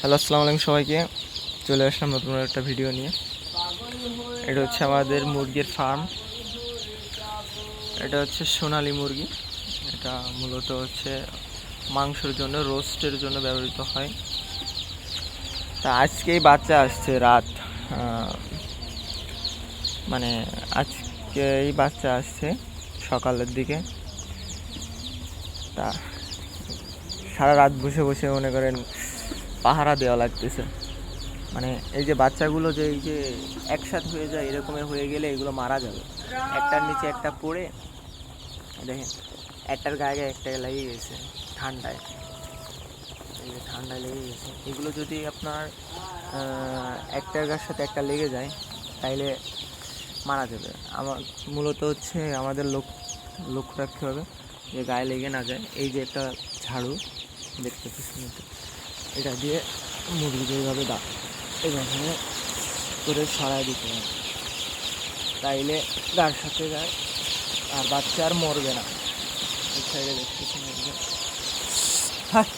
Hello, আসসালামু আলাইকুম সবাইকে। চলে আসলাম নতুন একটা ভিডিও নিয়ে। এটা হচ্ছে আমাদের মুরগির ফার্ম এটা হচ্ছে সোনালি মুরগি। এটা মূলত হচ্ছে মাংসের জন্য, রোস্টের জন্য ব্যবহৃত হয়। তা আজকেই বাচ্চা আসছে রাত মানে আজকেই বাচ্চা আসছে সকালের দিকে। তা সারা রাত বসে বসে মনে করেন পাহারা দেওয়া লাগতেছে। মানে এই যে বাচ্চাগুলো যে এই যে একসাথে হয়ে যায় এরকমের হয়ে গেলে এগুলো মারা যাবে। একটার নিচে একটা পড়ে, দেখেন, একটার গায়ে একটা লেগে গেছে, ঠান্ডায়। ঠান্ডায় লেগে গেছে। এগুলো যদি আপনার একটার গায়ের সাথে একটা লেগে যায়, তাইলে মারা যাবে। আমার, মূলত হচ্ছে আমাদের লোক লক্ষ্য রাখতে হবে যে গায়ে লেগে না যায়। এই যে একটা ঝাড়ু দেখতে পাচ্ছেন এটা। দিয়ে মুরগিকে এইভাবে দা এইভাবে করে সরাই দিতে হবে তাইলে গার সাথে যায়, আর বাচ্চা আর মরবে না এই সাইডে দেখতেছেন একদম হাহ।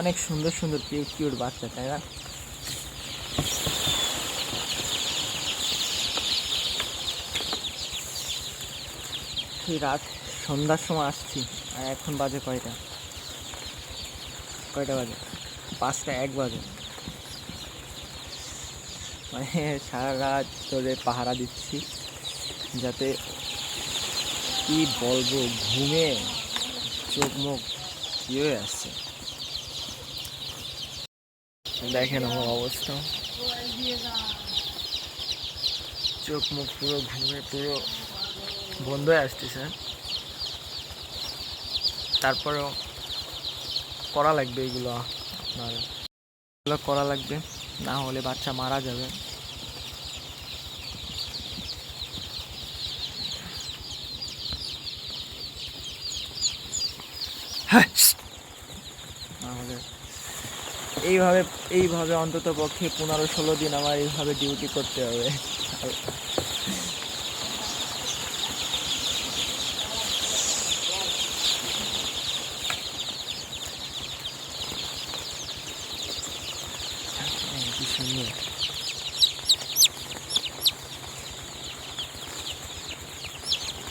অনেক সুন্দর সুন্দর কিউট কিউট বাচ্চা, তাই না সেই রাত সন্ধ্যার সময় আসছি, আর এখন বাজে কয়টা? কয়টা বাজে? পাঁচটা, এক বাজে। মানে সারা রাত ধরে পাহারা দিচ্ছি, যাতে কি বলব, ঘুমে চোখ মুখ হয়ে আসছে দেখেন আমার অবস্থা। চোখ মুখ পুরো ঘুমে, পুরো বন্ধ হয়ে আসতেছে। তারপরেও করা লাগবে এগুলো আপনার। এগুলো করা লাগবে, না হলে বাচ্চা মারা যাবে। আমাদের এইভাবে এইভাবে অন্তত পক্ষে পনেরো ষোলো দিন আমার এইভাবে ডিউটি করতে হবে। সুন্দর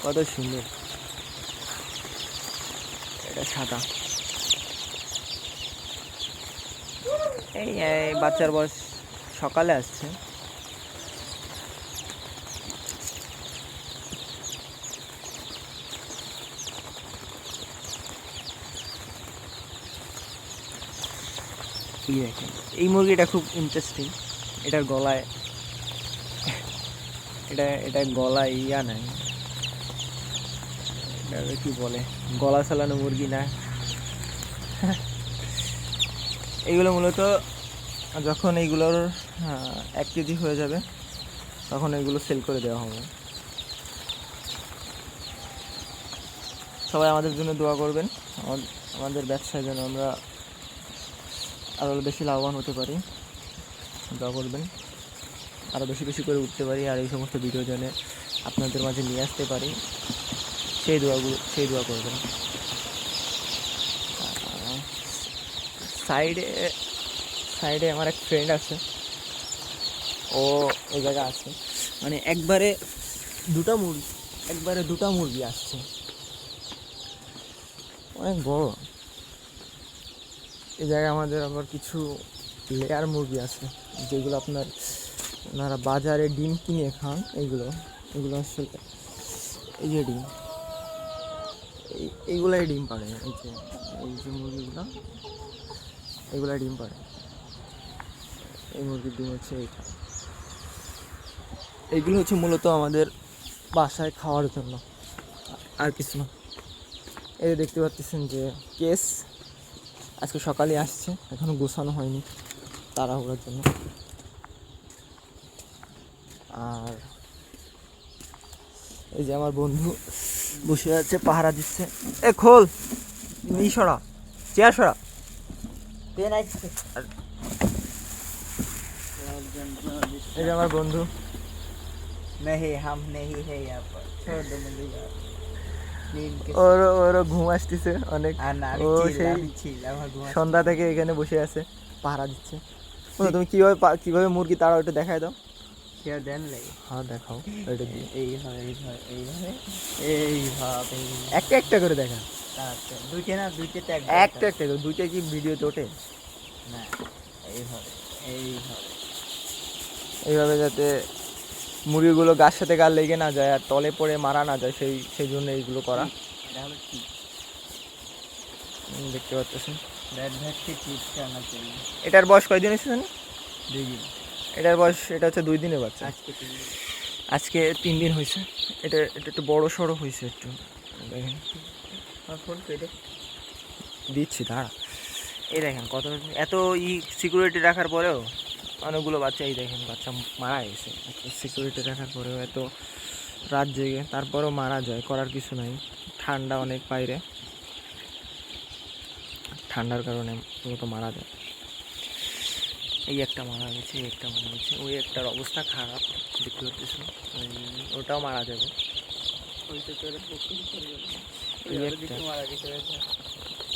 কত সুন্দর। এটা সাদা। এই বাচ্চার বয়স সকালে আসছে। এই দেখেন এই মুরগিটা খুব ইন্টারেস্টিং এটার গলায়, এটা এটা গলায় ইয়া নাই। এটা কি বলে? গলা চালানো মুরগি না। এইগুলো মূলত যখন এইগুলোর এক কেজি হয়ে যাবে, তখন এগুলো সেল করে দেওয়া হবে। সবাই আমাদের জন্য দোয়া করবেন। আমা- আমাদের ব্যবসায় যেন আমরা আরও বেশি লাভবান হতে পারি। দোয়া করবেন। আরও বেশি বেশি করে উঠতে পারি আর এই সমস্ত ভিডিও যেন আপনাদের মাঝে নিয়ে আসতে পারি। সেই দোয়াগুলো সেই দোয়া করবেন। সাইডে সাইডে আমার এক ফ্রেন্ড আছে। ও ওই জায়গা আছে। মানে একবারে দুটা মুরগি একবারে দুটা মুরগি আসছে। অনেক বড়। এই জায়গায় আমাদের আবার কিছু লেয়ার মুরগি আছে, যেগুলো আপনার ওনারা বাজারে ডিম কিনে খান এইগুলো এগুলো আসলে এই যে ডিম। এই, এইগুলাই ডিম পাড়ে, এই যে এই যে মুরগিগুলো, এগুলাই ডিম পাড়ে। এই মুরগির ডিম হচ্ছে এইটা। এইগুলো হচ্ছে মূলত আমাদের বাসায় খাওয়ার জন্য, আর কিছু না। এই দেখতে পাচ্ছেন যে কেস আজকে সকালে আসছে এখনও গোছানো হয়নি তাড়াহুড়ার জন্য। আর এই যে আমার বন্ধু বসে আছে, পাহারা দিচ্ছে। এ, খোল ই সরা, চেয়ার সরা। এই যে আমার বন্ধু। নেহি হাম নেহি হে ওর ওর ঘুম আসতেছে অনেক। ও সেই। সন্ধ্যা থেকে এখানে বসে আছে। পাহারা দিচ্ছে। ও, তুমি কীভাবে কীভাবে মুরগি তাড়াও একটু দেখায় দাও? দেন লাগে হ্যাঁ দেখাও দিয়ে। এইভাবে এইভাবে এইভাবে একটা একটা করে দেখা। আচ্ছা দুইটা না দুইটাতে এক একটা একটা করে দুইটা কি ভিডিওতে ওঠে? না এইভাবে এইভাবে এইভাবে যাতে মুরগিগুলো গাছ সাথে গাল লেগে না যায় আর তলে পড়ে মারা না যায় সেই সেই জন্য এইগুলো করা। দেখতে পাচ্ছেন। এটার বয়স কয়দিন এসেছে জানি দুই দিন। এটার বয়স এটা হচ্ছে দুই দিনের বাচ্চা। আজকে তিন দিন। আজকে তিন দিন হয়েছে। এটা এটা একটু বড় সড়ো হয়েছে একটু। দেখেন। দিচ্ছি দাঁড়া। এই দেখেন কত এত ই সিকিউরিটি রাখার পরেও অনেকগুলো বাচ্চা এই দেখেন বাচ্চা মারা গেছে। সিকিউরিটি রাখার পরেও এত রাত জেগে তারপরেও মারা যায় করার কিছু নাই। ঠান্ডা অনেক বাইরে। ঠান্ডার কারণে মূলত মারা যায়। এই একটা মারা গেছে এই একটা মারা গেছে। ওই একটার অবস্থা খারাপ দেখতে পাচ্ছি ওটাও মারা যাবে।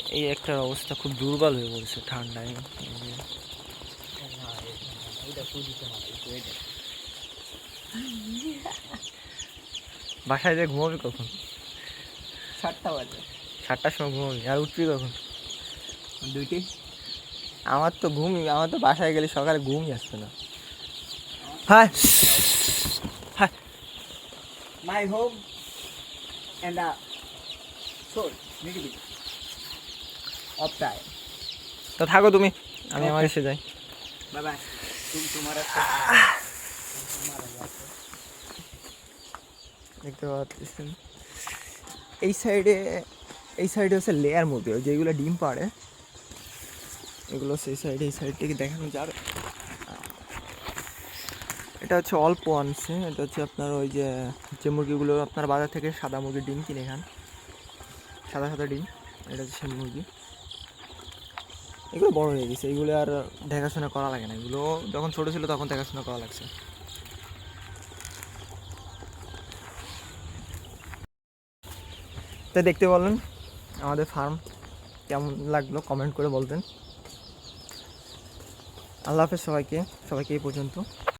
এই একটার অবস্থা খুব দুর্বল হয়ে পড়েছে ঠান্ডায় এই যে না, এই- ওইটা পুজিতে মারা গেছে ওইটা বাসায় যে ঘুমাবি কখন? সাতটা বাজে। সাতটার সময় ঘুমাবি। আর উঠবি কখন? দুইটি। আমার তো ঘুমই আমার তো বাসায় গেলে সকালে ঘুমই আসবে না। হ্যাঁ হ্যাঁ home and a soul নিরিবিলি of time তো থাকো তুমি আমি আমার এসে যাই। Bye bye দেখতে পাচ্ছেন। এই সাইডে এই সাইডে হচ্ছে লেয়ার মধ্যে যেগুলো ডিম পাড়ে। এগুলো সেই সাইডে, এই সাইড থেকে দেখানো যাবে এটা হচ্ছে অল্প আনছে এটা হচ্ছে আপনার ওই যে যে মুরগিগুলো আপনার বাজার থেকে সাদা মুরগির ডিম কিনে খান। সাদা সাদা ডিম, এটা হচ্ছে সেই মুরগি। এগুলো বড় হয়ে গেছে, এগুলো আর দেখাশোনা করা লাগে না। এগুলো যখন ছোটো ছিল তখন দেখাশোনা করা লাগছে। তাই দেখতে বলেন, আমাদের ফার্ম কেমন লাগল? কমেন্ট করে বলতেন। আল্লাহ হাফেজ সবাইকে সবাইকে এই পর্যন্ত।